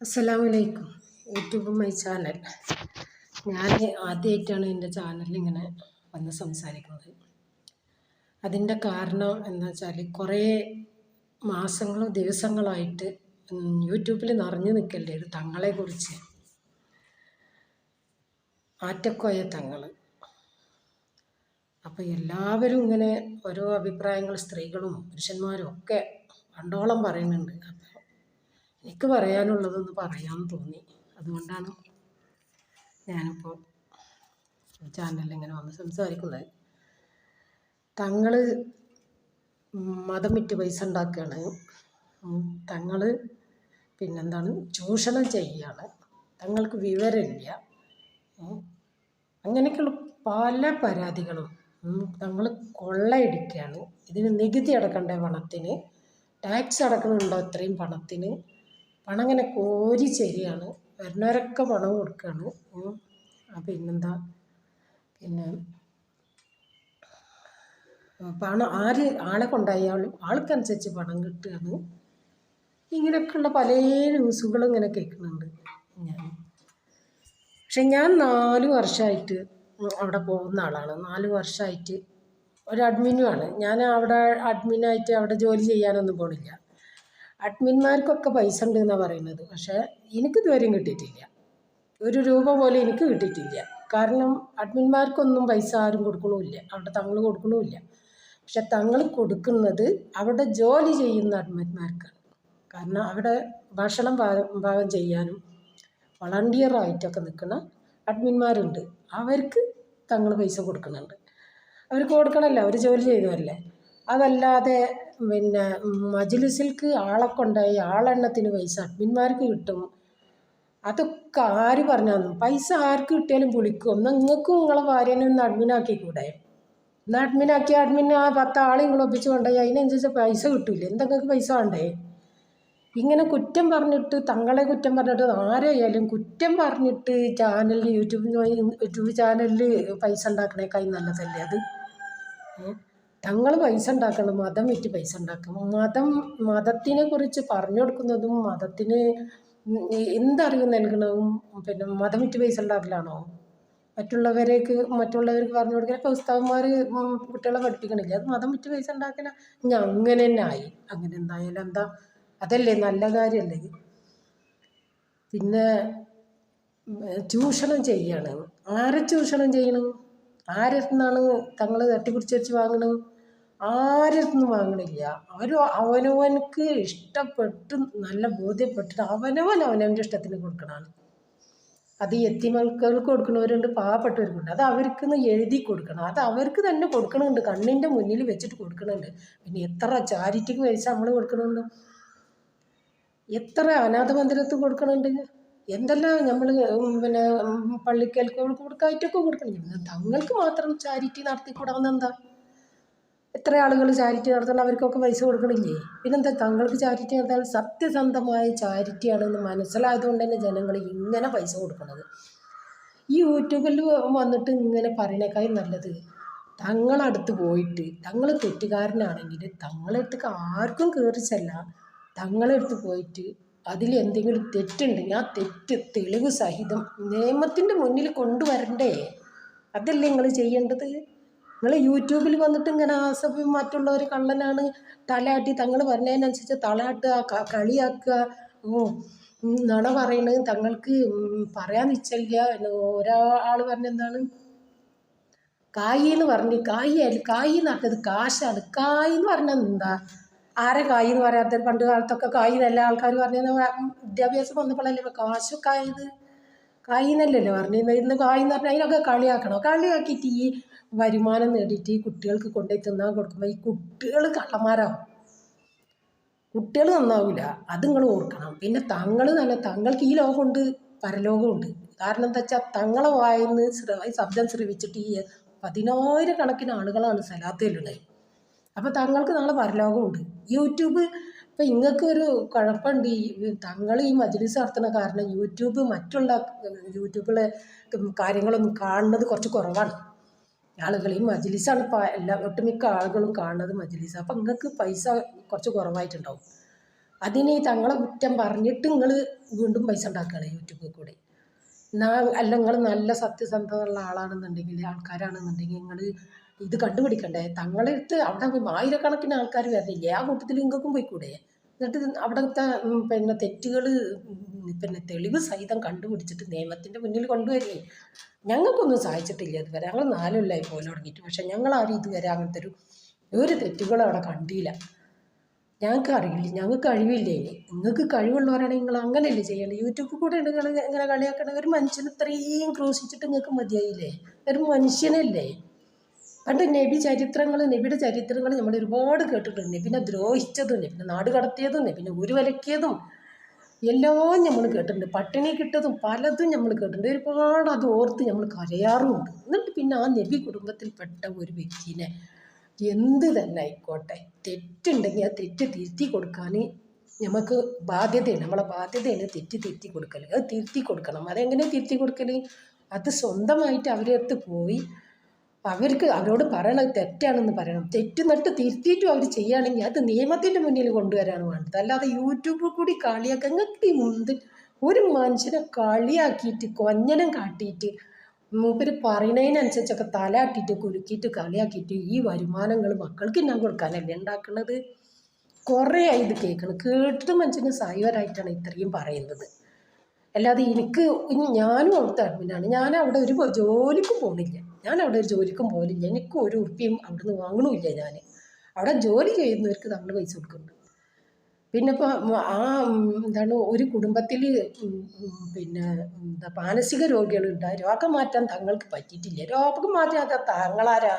അസ്സലാമലൈക്കും. YouTube my channel. ഞാൻ ആദ്യമായിട്ടാണ് എന്റെ ചാനലിങ്ങനെ വന്ന് സംസാരിക്കുന്നത്. അതിന്റെ കാരണം എന്താ വെച്ചാൽ കുറേ മാസങ്ങളും ദിവസങ്ങളായിട്ട് യൂട്യൂബിൽ നിറഞ്ഞു നിൽക്കല്ലേ ഒരു തങ്ങളെക്കുറിച്ച്. ആറ്റക്കോയ തങ്ങൾ അപ്പോൾ എല്ലാവരും ഇങ്ങനെ ഓരോ അഭിപ്രായങ്ങൾ സ്ത്രീകളും പുരുഷന്മാരും ഒക്കെ കണ്ടോളം പറയുന്നുണ്ട്. അപ്പോൾ എനിക്ക് പറയാനുള്ളതൊന്ന് പറയാമെന്ന് തോന്നി. അതുകൊണ്ടാണ് ഞാനിപ്പോൾ ചാനലിൽ ഇങ്ങനെ വന്ന് സംസാരിക്കുന്നത്. തങ്ങൾ മതം വിറ്റ് പൈസ ഉണ്ടാക്കുകയാണ് തങ്ങൾ പിന്നെന്താണ്? ചൂഷണം ചെയ്യുകയാണ് തങ്ങൾക്ക് വിവരമില്ല. അങ്ങനെയൊക്കെയുള്ള പല പരാതികളും തങ്ങൾ കൊള്ളയടിക്കുകയാണ് ഇതിന് നികുതി അടക്കേണ്ട പണത്തിന് ടാക്സ് അടക്കണുണ്ടോ ഇത്രയും പണത്തിന്? പണം ഇങ്ങനെ കോരി ചെരിയാണ് വരുന്നവരൊക്കെ പണം കൊടുക്കുകയാണ്. പിന്നെന്താ? പിന്നെ പണം ആര് ആളെ കൊണ്ടായാലും ആൾക്കനുസരിച്ച് പണം കിട്ടുകയാണ്. ഇങ്ങനെയൊക്കെയുള്ള പല ന്യൂസുകളും ഇങ്ങനെ കേൾക്കുന്നുണ്ട് ഞാൻ. പക്ഷെ ഞാൻ നാല് വർഷമായിട്ട് അവിടെ പോകുന്ന ആളാണ്. നാല് വർഷമായിട്ട് ഒരു അഡ്മിനുമാണ് ഞാൻ അവിടെ അഡ്മിനായിട്ട് അവിടെ ജോലി ചെയ്യാനൊന്നും പോണില്ല. അഡ്മിന്മാർക്കൊക്കെ പൈസ ഉണ്ട് എന്നാണ് പറയുന്നത്. പക്ഷേ എനിക്ക് ഇതുവരെയും കിട്ടിയിട്ടില്ല. ഒരു രൂപ പോലും എനിക്ക് കിട്ടിയിട്ടില്ല. കാരണം അഡ്മിന്മാർക്കൊന്നും പൈസ ആരും കൊടുക്കണമില്ല. അവിടെ തങ്ങൾ കൊടുക്കണമില്ല. പക്ഷെ തങ്ങൾ കൊടുക്കുന്നത് അവിടെ ജോലി ചെയ്യുന്ന അഡ്മിന്മാർക്കാണ് കാരണം അവിടെ ഭക്ഷണം പാകം പാകം ചെയ്യാനും വളണ്ടിയറായിട്ടൊക്കെ നിൽക്കുന്ന അഡ്മിന്മാരുണ്ട് അവർക്ക് തങ്ങൾ പൈസ കൊടുക്കുന്നുണ്ട്. അവർക്ക് കൊടുക്കണമല്ലോ. അവർ ജോലി ചെയ്തതല്ലേ അതല്ലാതെ പിന്നെ മജ്ലിസിൽക്ക് ആളെ കൊണ്ടായി ആളെണ്ണത്തിന് പൈസ അഡ്മിന്മാർക്ക് കിട്ടും. അതൊക്കെ ആര് പറഞ്ഞാന്നു പൈസ ആർക്ക് കിട്ടിയാലും പുളിക്കും. ഒന്ന് നിങ്ങൾക്കും നിങ്ങളെ ഭാര്യനെ ഒന്ന് അഡ്മിനാക്കിക്കൂടെ എന്നാൽ അഡ്മിനാക്കി അഡ്മിൻ ആ പത്ത് ആളെ നിങ്ങൾ ഒപ്പിച്ച് അതിനനുസരിച്ച് പൈസ കിട്ടൂലേ? എന്താ നിങ്ങൾക്ക് പൈസ വേണ്ടേ? ഇങ്ങനെ കുറ്റം പറഞ്ഞിട്ട് തങ്ങളെ കുറ്റം പറഞ്ഞിട്ട് ആരായാലും കുറ്റം പറഞ്ഞിട്ട് ചാനലിൽ യൂട്യൂബ് യൂട്യൂബ് ചാനലിൽ പൈസ ഉണ്ടാക്കണേക്കായി നല്ലതല്ലേ അത്? തങ്ങൾ പൈസ ഉണ്ടാക്കണം മതം വിറ്റ് പൈസ ഉണ്ടാക്കണം. മതം മതത്തിനെ കുറിച്ച് പറഞ്ഞു കൊടുക്കുന്നതും മതത്തിന് എന്തറിവ് നൽകണതും പിന്നെ മതം വിറ്റ് പൈസ ഉണ്ടാക്കലാണോ? മറ്റുള്ളവരേക്ക് മറ്റുള്ളവർക്ക് പറഞ്ഞു കൊടുക്കാൻ ഇപ്പോൾ ഉസ്താവന്മാർ കുട്ടികളെ പഠിപ്പിക്കണില്ല? അത് മതം വിറ്റ് പൈസ ഉണ്ടാക്കല. ഇനി അങ്ങനെ തന്നെ ആയി അങ്ങനെ എന്തായാലും എന്താ? അതല്ലേ നല്ല കാര്യമല്ലേ പിന്നെ ചൂഷണം ചെയ്യാണ്. ആരെ ചൂഷണം ചെയ്യണം? ആരെന്നാണ് തങ്ങൾ തട്ടിപ്പിടിച്ച് വെച്ച് വാങ്ങണത്? ആരടുത്തുനിന്നും വാങ്ങണില്ല. ആരും അവനവനക്ക് ഇഷ്ടപ്പെട്ട് നല്ല ബോധ്യപ്പെട്ടിട്ട് അവനവൻ അവനവന്റെ ഇഷ്ടത്തിന് കൊടുക്കണതാണ്. അത് എത്തിമക്കൾക്ക് കൊടുക്കുന്നവരുണ്ട് പാവപ്പെട്ടവർക്കുണ്ട്. അത് അവർക്ക് എഴുതി കൊടുക്കണം. അത് അവർക്ക് തന്നെ കൊടുക്കണമുണ്ട് കണ്ണിന്റെ മുന്നിൽ വെച്ചിട്ട് കൊടുക്കണുണ്ട്. പിന്നെ എത്ര ചാരിറ്റിക്ക് പൈസ നമ്മൾ കൊടുക്കണുണ്ട്? എത്ര അനാഥ മന്ദിരത്തിൽ കൊടുക്കണുണ്ട്? എന്തെല്ലാം നമ്മൾ പിന്നെ പള്ളിക്കൽക്ക് കൊടുക്കായിട്ടൊക്കെ കൊടുക്കണം തങ്ങൾക്ക് മാത്രം ചാരിറ്റി നടത്തിക്കൂടാവുന്ന എന്താ എത്ര ആളുകൾ ചാരിറ്റി നടത്തണം അവർക്കൊക്കെ പൈസ കൊടുക്കണില്ലേ? പിന്നെന്താ തങ്ങൾക്ക് ചാരിറ്റി നടത്താൻ സത്യസന്ധമായ ചാരിറ്റിയാണെന്ന് മനസ്സിലായതുകൊണ്ട് തന്നെ ജനങ്ങൾ ഇങ്ങനെ പൈസ കൊടുക്കുന്നത് ഈ യൂട്യൂബിൽ വന്നിട്ട് ഇങ്ങനെ പറയണേക്കായി നല്ലത് തങ്ങളടുത്ത് പോയിട്ട് തങ്ങൾ തെറ്റുകാരനാണെങ്കിൽ തങ്ങളടുത്തേക്ക് ആർക്കും കയറി ചെല്ലാം. തങ്ങളടുത്ത് പോയിട്ട് അതിൽ എന്തെങ്കിലും തെറ്റുണ്ടെങ്കിൽ ആ തെറ്റ് തെളിവ് സഹിതം നിയമത്തിന്റെ മുന്നിൽ കൊണ്ടുവരണ്ടേ? അതല്ലേ നിങ്ങൾ ചെയ്യേണ്ടത്? നിങ്ങൾ യൂട്യൂബിൽ വന്നിട്ട് ഇങ്ങനെ ആസഭ്യം മറ്റുള്ളവർ കള്ളനാണ് തലയാട്ടി. തങ്ങൾ പറഞ്ഞതിനനുസരിച്ച് തലയാട്ടുക കളിയാക്കുക. ഓ നുണ പറയണത് തങ്ങൾക്ക് പറയാൻ നിശ്ചയില്ല. ഒരാൾ പറഞ്ഞെന്താണ്? കായി എന്ന് പറഞ്ഞു. കായി അല്ല കായി നട്ടത് കാശാണ് കായി എന്ന് പറഞ്ഞാൽ എന്താ? ആരെ കായി എന്ന് പറയാത്ത പണ്ട് കാലത്തൊക്കെ കായി നല്ല ആൾക്കാർ പറഞ്ഞത്. വിദ്യാഭ്യാസം വന്നപ്പോഴല്ലേ കാശൊക്കെ ആയത്? കായ് എന്നല്ലല്ലോ പറഞ്ഞിരുന്നത്. ഇന്ന് കായ് എന്ന് പറഞ്ഞാൽ അതിനൊക്കെ കളിയാക്കണം? കളിയാക്കിയിട്ട് ഈ വരുമാനം നേടിയിട്ട് ഈ കുട്ടികൾക്ക് കൊണ്ടുപോയി തിന്നാൻ കൊടുക്കുമ്പോൾ ഈ കുട്ടികൾ കള്ളന്മാരാവും കുട്ടികൾ നന്നാവില്ല അത് നിങ്ങൾ ഓർക്കണം. പിന്നെ തങ്ങൾ തന്നെ തങ്ങൾക്ക് ഈ ലോകമുണ്ട് പരലോകമുണ്ട്. കാരണം എന്താ വെച്ചാൽ തങ്ങളെ വായിന്ന് ശബ്ദം ശ്രവിച്ചിട്ട് ഈ പതിനായിരക്കണക്കിന് ആളുകളാണ് സലാത്തയിലുള്ളത് അപ്പോൾ തങ്ങൾക്ക് നാളെ പരലോകമുണ്ട്. യൂട്യൂബ് ഇപ്പം ഇങ്ങൾക്ക് ഒരു കുഴപ്പമുണ്ട് ഈ തങ്ങൾ ഈ മജ്ലിസ് നടത്തുന്ന കാരണം യൂട്യൂബ് മറ്റുള്ള യൂട്യൂബിലെ കാര്യങ്ങളൊന്നും കാണുന്നത് കുറച്ച് കുറവാണ്. ആളുകൾ ഈ മജ്ലിസാണ് ഇപ്പോൾ എല്ലാ ഒട്ടുമിക്ക ആളുകളും കാണുന്നത് മജ്ലിസ്. അപ്പം നിങ്ങൾക്ക് പൈസ കുറച്ച് കുറവായിട്ടുണ്ടാവും. അതിന് തങ്ങളെ കുറ്റം പറഞ്ഞിട്ട് നിങ്ങൾ വീണ്ടും പൈസ ഉണ്ടാക്കുകയാണ് യൂട്യൂബിൽ കൂടെ. എന്നാൽ അല്ല നിങ്ങൾ നല്ല സത്യസന്ധതയുള്ള ആളാണെന്നുണ്ടെങ്കിൽ ആൾക്കാരാണെന്നുണ്ടെങ്കിൽ നിങ്ങൾ ഇത് കണ്ടുപിടിക്കണ്ടേ? തങ്ങളെടുത്ത് അവിടെ ആയിരക്കണക്കിന് ആൾക്കാർ വരുന്നില്ലേ ആ കൂട്ടത്തിൽ നിങ്ങൾക്കും പോയിക്കൂടെ? എന്നിട്ട് അവിടുത്തെ പിന്നെ തെറ്റുകൾ പിന്നെ തെളിവ് സഹിതം കണ്ടുപിടിച്ചിട്ട് നിയമത്തിന്റെ മുന്നിൽ കൊണ്ടുവരികയും. ഞങ്ങൾക്കൊന്നും സഹായിച്ചിട്ടില്ല ഇതുവരെ. ഞങ്ങൾ നാലുകൊല്ലമായി പോലെ തുടങ്ങിയിട്ട്. പക്ഷെ ഞങ്ങളാരും ഇതുവരെ അങ്ങനത്തെ ഒരു ഒരു തെറ്റുകളും അവിടെ കണ്ടില്ല. ഞങ്ങൾക്ക് അറിയില്ല. ഞങ്ങൾക്ക് കഴിവില്ല ഇനി. നിങ്ങൾക്ക് കഴിവുള്ളവരാണെങ്കിൽ നിങ്ങൾ അങ്ങനെയല്ലേ ചെയ്യണം യൂട്യൂബിൽ കൂടെ നിങ്ങൾ ഇങ്ങനെ കളിയാക്കണ ഒരു മനുഷ്യനെ ഇത്രയും ക്രൂശിച്ചിട്ട് നിങ്ങൾക്ക് മതിയായില്ലേ? ഒരു മനുഷ്യനല്ലേ? പണ്ട് നബി ചരിത്രങ്ങൾ നബിയുടെ ചരിത്രങ്ങൾ നമ്മൾ ഒരുപാട് കേട്ടിട്ടുണ്ട്. നബിനെ ദ്രോഹിച്ചതും നബിനെ നാട് കടത്തിയതും നബിനെ ഉരുവലക്കിയതും എല്ലാം നമ്മൾ കേട്ടിട്ടുണ്ട്. പട്ടിണി കിട്ടതും പലതും നമ്മൾ കേട്ടിട്ടുണ്ട്. ഒരുപാട് അത് ഓർത്ത് നമ്മൾ കരയാറുമുണ്ട്. എന്നിട്ട് പിന്നെ ആ നബി കുടുംബത്തിൽപ്പെട്ട ഒരു വ്യക്തിനെ എന്ത് തന്നെ ആയിക്കോട്ടെ തെറ്റുണ്ടെങ്കിൽ ആ തെറ്റ് തിരുത്തി കൊടുക്കാൻ നമുക്ക് ബാധ്യതയാണ് നമ്മളെ ബാധ്യതയാണ് തെറ്റ് തിരുത്തി കൊടുക്കൽ. അത് തിരുത്തി കൊടുക്കണം. അതെങ്ങനെ തിരുത്തി കൊടുക്കൽ അത് സ്വന്തമായിട്ട് അവരുടെ അടുത്ത് പോയി അവർക്ക് അവരോട് പറയണത് തെറ്റാണെന്ന് പറയണം. തെറ്റ് നട്ട് തിരുത്തിയിട്ടും അവർ ചെയ്യുകയാണെങ്കിൽ അത് നിയമത്തിന്റെ മുന്നിൽ കൊണ്ടുവരാണ് വേണ്ടത് അല്ലാതെ യൂട്യൂബിൽ കൂടി ഈ മുന്ത് ഒരു മനുഷ്യനെ കളിയാക്കിയിട്ട് കൊഞ്ഞനം കാട്ടിയിട്ട് മൂപ്പര് പറയണതിനനുസരിച്ചൊക്കെ തലാട്ടിയിട്ട് കുലുക്കിയിട്ട് കളിയാക്കിയിട്ട് ഈ വരുമാനങ്ങൾ മക്കൾക്ക് ഞാൻ കൊടുക്കാനല്ലേ ഉണ്ടാക്കുന്നത് കുറേ ആയി ഇത് കേൾക്കണം. കേട്ടിട്ട് മനുഷ്യന് സൈവരായിട്ടാണ് ഇത്രയും പറയുന്നത്. അല്ലാതെ എനിക്ക് ഇനി ഞാനും അവിടുത്തെ അഡ്മിനാണ് ഞാൻ അവിടെ ഒരു ജോലിക്കും പോകുന്നില്ല ഞാൻ അവിടെ ഒരു ജോലിക്കും പോകുന്നില്ല എനിക്ക് ഒരു ഉറുപ്പിയും അവിടുന്ന് വാങ്ങണമില്ല ഞാൻ അവിടെ ജോലി ചെയ്യുന്നവർക്ക് നമ്മൾ പൈസ കൊടുക്കുന്നുണ്ട്. പിന്നെ ഇപ്പോൾ ആ എന്താണ് ഒരു കുടുംബത്തിൽ പിന്നെ എന്താ മാനസിക രോഗികൾ ഉണ്ടായി രോഗം മാറ്റാൻ തങ്ങൾക്ക് പറ്റിയിട്ടില്ല. രോഗം മാറ്റാത്ത താങ്കളാരാ?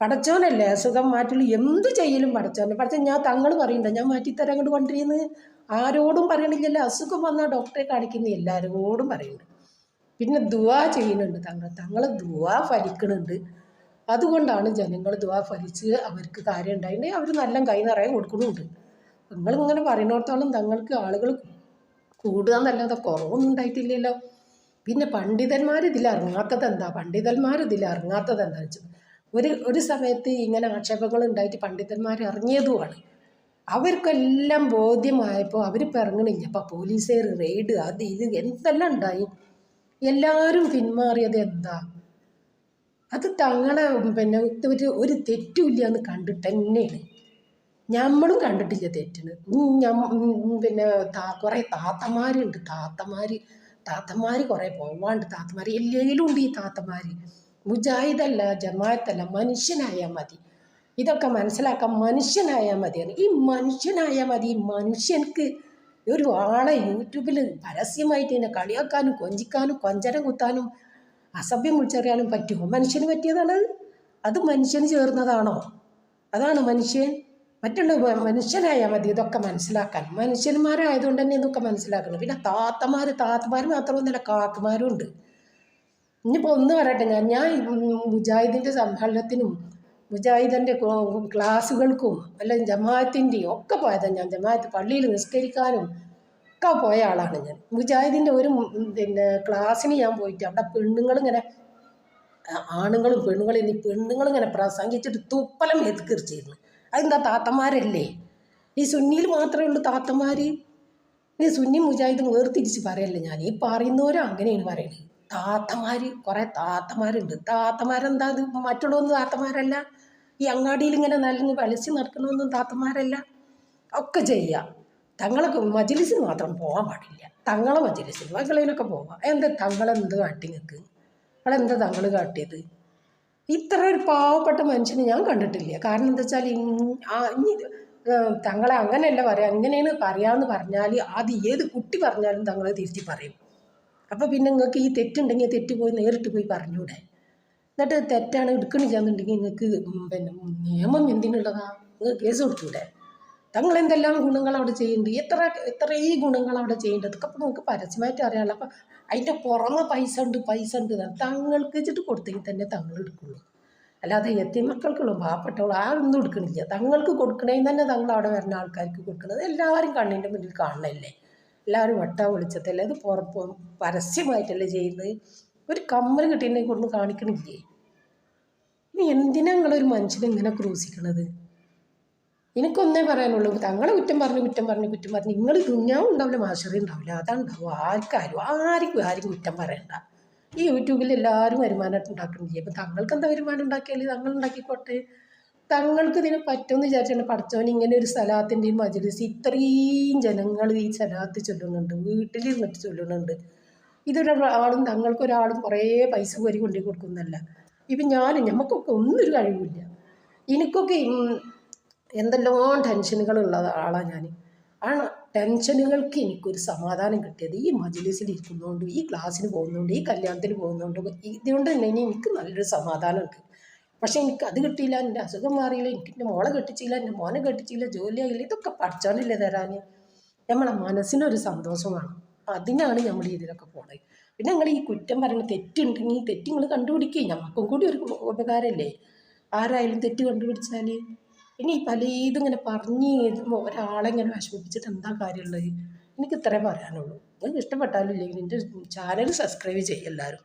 പടച്ചോനല്ലേ അസുഖം മാറ്റുള്ളൂ. എന്ത് ചെയ്യലും പടച്ചോനെ? പടച്ചോൻ ഞാൻ തങ്ങൾ പറയണ്ട ഞാൻ മാറ്റിത്തരാൻ കൊണ്ട് കൊണ്ടിരുന്ന് ആരോടും പറയണില്ലല്ലോ. അസുഖം വന്നാൽ ഡോക്ടറെ കാണിക്കുന്ന. എല്ലാവരോടും പറയുന്നുണ്ട്. പിന്നെ ദുവാ ചെയ്യുന്നുണ്ട് തങ്ങൾ. തങ്ങൾ ദുവാ ഫലിക്കുന്നുണ്ട് അതുകൊണ്ടാണ് ജനങ്ങൾ ദുവാ ഫലിച്ച് അവർക്ക് കാര്യം ഉണ്ടായിട്ടുണ്ടെങ്കിൽ അവർ നല്ല കൈ നിറയെ കൊടുക്കുന്നുണ്ട്. നിങ്ങളിങ്ങനെ പറയുന്നിടത്തോളം തങ്ങൾക്ക് ആളുകൾ കൂടുക എന്നല്ലാതെ കുറവൊന്നും ഉണ്ടായിട്ടില്ലല്ലോ. പിന്നെ പണ്ഡിതന്മാർ ഇതിൽ ഇറങ്ങാത്തത് എന്താ പണ്ഡിതന്മാർ ഇതിൽ ഇറങ്ങാത്തത് എന്താ വെച്ചാൽ ഒരു ഒരു സമയത്ത് ഇങ്ങനെ ആക്ഷേപങ്ങൾ ഉണ്ടായിട്ട് പണ്ഡിതന്മാർ ഇറങ്ങിയതുമാണ്. അവർക്കെല്ലാം ബോധ്യമായപ്പോൾ അവർ ഇറങ്ങണില്ല. അപ്പോൾ പോലീസുകാർ റെയ്ഡ് അത് ഇത് എന്തെല്ലാം ഉണ്ടായി? എല്ലാവരും പിന്മാറിയത് എന്താ? അത് തങ്ങളെ പിന്നെ ഒരു ഒരു തെറ്റുമില്ല എന്ന് കണ്ടിട്ട് തന്നെയാണ് നമ്മളും കണ്ടിട്ടില്ല തെറ്റിന് പിന്നെ താ കുറേ താത്തമാരുണ്ട്. താത്തമാർ താത്തമാർ കുറേ പോവാണ്ട്. താത്തമാർ എല്ലാവരും ഉണ്ട് ഈ താത്തമാർ മുജാഹിദല്ല ജമാഅത്തല്ല മനുഷ്യനായാൽ മതി. ഇതൊക്കെ മനസ്സിലാക്കാൻ മനുഷ്യനായാൽ മതിയാണ് ഈ മനുഷ്യനായാൽ മതി മനുഷ്യൻക്ക് ഒരു ആളെ യൂട്യൂബിൽ പരസ്യമായിട്ട് ഇതിനെ കളിയാക്കാനും കൊഞ്ചിക്കാനും കൊഞ്ചരം കുത്താനും അസഭ്യം വിളിച്ചറിയാനും പറ്റുമോ? മനുഷ്യന് പറ്റിയതാണ് അത്. മനുഷ്യന് ചേർന്നതാണോ? അതാണ് മനുഷ്യൻ. മറ്റുള്ള മനുഷ്യനായാൽ മതി ഇതൊക്കെ മനസ്സിലാക്കാൻ. മനുഷ്യന്മാരായതുകൊണ്ട് തന്നെ ഇതൊക്കെ മനസ്സിലാക്കണം. പിന്നെ താത്തമാർ താത്തമാർ മാത്രമൊന്നുമല്ല കാക്കുമാരും ഉണ്ട് ഇനിയിപ്പോൾ ഒന്ന് പറയട്ടെ ഞാൻ ഞാൻ മുജാഹിദിന്റെ സമ്മേളനത്തിനും മുജാഹിദിന്റെ ക്ലാസ്സുകൾക്കും അല്ലെങ്കിൽ ജമാഅത്തിന്റെയും ഒക്കെ പോയതാണ് ഞാൻ. ജമാഅത്ത് പള്ളിയിൽ നിസ്കരിക്കാനും ഒക്കെ പോയ ആളാണ് ഞാൻ. മുജാഹിദിന്റെ ഒരു പിന്നെ ക്ലാസ്സിന് ഞാൻ പോയിട്ട് അവിടെ പെണ്ണുങ്ങളിങ്ങനെ ആണുങ്ങളും പെണ്ണുങ്ങളും ഇനി പെണ്ണുങ്ങളിങ്ങനെ പ്രസംഗിച്ചിട്ട് തുപ്പലം എത്തിക്കിറിച്ചിരുന്നു അതെന്താ താത്തമാരല്ലേ? ഈ സുന്നിയിൽ മാത്രമേ ഉള്ളൂ താത്തമാർ ഈ സുന്നി മുജാഹിദും വേർതിരിച്ച് പറയല്ലേ ഞാൻ? ഈ പറയുന്നവരും അങ്ങനെയാണ് പറയുന്നത് താത്തമാർ കുറേ താത്തമാരുണ്ട്. താത്തമാരെന്താ ഇത്? മറ്റുള്ളതൊന്നും താത്തമാരല്ല. ഈ അങ്ങാടിയിൽ ഇങ്ങനെ നല്ലങ്ങ് വലിച്ച് നടക്കണമെന്നും താത്തമാരല്ല. ഒക്കെ ചെയ്യുക തങ്ങളൊക്കെ മജിലിസിന് മാത്രം പോകാൻ പാടില്ല. തങ്ങളെ മജിലിസിന് മക്കളിനൊക്കെ പോവാം. എന്താ തങ്ങളെന്ത് കാട്ടി നിൽക്ക് അവളെന്താ തങ്ങൾ കാട്ടിയത്? ഇത്ര ഒരു പാവപ്പെട്ട മനുഷ്യനെ ഞാൻ കണ്ടിട്ടില്ല. കാരണം എന്താ വെച്ചാൽ ഇനി തങ്ങളെ അങ്ങനെയല്ല പറയാം. അങ്ങനെയാണ് പറയാമെന്ന് പറഞ്ഞാൽ ആദ്യം ഏത് കുട്ടി പറഞ്ഞാലും തങ്ങളെ തിരുത്തി പറയും. അപ്പോൾ പിന്നെ നിങ്ങൾക്ക് ഈ തെറ്റുണ്ടെങ്കിൽ തെറ്റ് പോയി നേരിട്ട് പോയി പറഞ്ഞൂടെ. എന്നിട്ട് തെറ്റാണ് എടുക്കണില്ല എന്നുണ്ടെങ്കിൽ നിങ്ങൾക്ക് പിന്നെ നിയമം എന്തിനുള്ളതാ? നിങ്ങൾ കേസ് കൊടുത്തൂടെ? തങ്ങൾ എന്തെല്ലാം ഗുണങ്ങൾ അവിടെ ചെയ്യുന്നുണ്ട് എത്ര എത്ര ഈ ഗുണങ്ങൾ അവിടെ ചെയ്യേണ്ടത് അതൊക്കെ അപ്പോൾ നിങ്ങൾക്ക് പരസ്യമായിട്ട് അറിയാനുള്ള അപ്പം അതിന്റെ പുറമെ പൈസ ഉണ്ട് പൈസ ഉണ്ട്. തങ്ങൾക്ക് വെച്ചിട്ട് കൊടുത്തെങ്കിൽ തന്നെ തങ്ങൾ എടുക്കുള്ളൂ. അല്ലാതെ എത്തി മക്കൾക്കുള്ളൂ പാവപ്പെട്ടവൾ ആരൊന്നും എടുക്കണില്ല. തങ്ങൾക്ക് കൊടുക്കണേന്ന് തന്നെ തങ്ങൾ അവിടെ വരുന്ന ആൾക്കാർക്ക് കൊടുക്കുന്നത് എല്ലാവരും കണ്ണിന്റെ മുന്നിൽ കാണണല്ലേ? എല്ലാവരും വട്ടാ വിളിച്ചതല്ലേ? അത് പുറപ്പ് പരസ്യമായിട്ടല്ലേ ചെയ്യുന്നത്? ഒരു കമ്മൽ കിട്ടിയതിനെ കൊടുന്ന് കാണിക്കണില്ലേ? ഇനി എന്തിനാ നിങ്ങളൊരു മനുഷ്യനെ ഇങ്ങനെ ക്രൂശിക്കണത്? എനിക്കൊന്നേ പറയാനുള്ളൂ തങ്ങളെ കുറ്റം പറഞ്ഞു കുറ്റം പറഞ്ഞു കുറ്റം പറഞ്ഞു നിങ്ങൾ ദുഞ്ഞാവും ഉണ്ടാവില്ല മാഷറി ഉണ്ടാവില്ല അതുണ്ടാവും ആർക്കാരും ആർക്കും ആരും കുറ്റം പറയണ്ട. ഈ യൂട്യൂബിൽ എല്ലാവരും വരുമാനമായിട്ട് ഉണ്ടാക്കുന്നില്ലേ അപ്പം തങ്ങൾക്ക് എന്താ വരുമാനം ഉണ്ടാക്കിയാൽ തങ്ങൾ ഉണ്ടാക്കിക്കോട്ടെ. തങ്ങൾക്ക് ഇതിന് പറ്റുമെന്ന് വിചാരിച്ചാണ് പഠിച്ചവൻ ഇങ്ങനെ ഒരു സ്ഥലത്തിന്റെയും മജലിസ് ഇത്രയും ജനങ്ങൾ ഈ സ്ഥലത്ത് ചൊല്ലുന്നുണ്ട്. വീട്ടിലിരുന്നിട്ട് ചൊല്ലുന്നുണ്ട്. ഇതൊരാളും തങ്ങൾക്കൊരാളും കുറേ പൈസ കോരി കൊണ്ടു കൊടുക്കുന്നതല്ല. ഇപ്പം ഞാൻ നമുക്കൊക്കെ ഒന്നൊരു കഴിവില്ല. എനിക്കൊക്കെ എന്തെല്ലാം ടെൻഷനുകളുള്ള ആളാണ് ഞാൻ ആ ടെൻഷനുകൾക്ക് എനിക്കൊരു സമാധാനം കിട്ടിയത്. ഈ മജലിസിൽ ഇരിക്കുന്നതുകൊണ്ട് ഈ ക്ലാസ്സിന് പോകുന്നതുകൊണ്ട് ഈ കല്യാണത്തിന് പോകുന്നതുകൊണ്ട് ഇതുകൊണ്ട് തന്നെ എനിക്ക് നല്ലൊരു സമാധാനമുണ്ട് പക്ഷേ എനിക്ക് അത് കിട്ടിയില്ല എന്റെ അസുഖം മാറിയില്ല എനിക്ക് എന്റെ മോളെ കെട്ടിച്ചില്ല എന്റെ മോനെ കെട്ടിച്ചില്ല ജോലിയായില്ല ഇതൊക്കെ പഠിച്ചാണില്ലേ തരാൻ നമ്മളെ മനസ്സിനൊരു സന്തോഷമാണ്. അതിനാണ് നമ്മൾ ഇതിലൊക്കെ പോണത് പിന്നെ നിങ്ങൾ ഈ കുറ്റം പറയുന്ന തെറ്റുണ്ടെങ്കിൽ തെറ്റ് നിങ്ങൾ കണ്ടുപിടിക്കുക നമുക്കും കൂടി ഒരു ഉപകാരമല്ലേ ആരായാലും തെറ്റ് കണ്ടുപിടിച്ചാൽ ഇനി പലതും ഇങ്ങനെ പറഞ്ഞ് ഒരാളെ ഇങ്ങനെ വിഷമിപ്പിച്ചിട്ട് എന്താ കാര്യമുള്ളത്? എനിക്ക് ഇത്രേ പറയാനുള്ളൂ. നിങ്ങൾക്ക് ഇഷ്ടപ്പെട്ടാലും ഇല്ലെങ്കിൽ എന്റെ ചാനൽ സബ്സ്ക്രൈബ് ചെയ്യും എല്ലാവരും.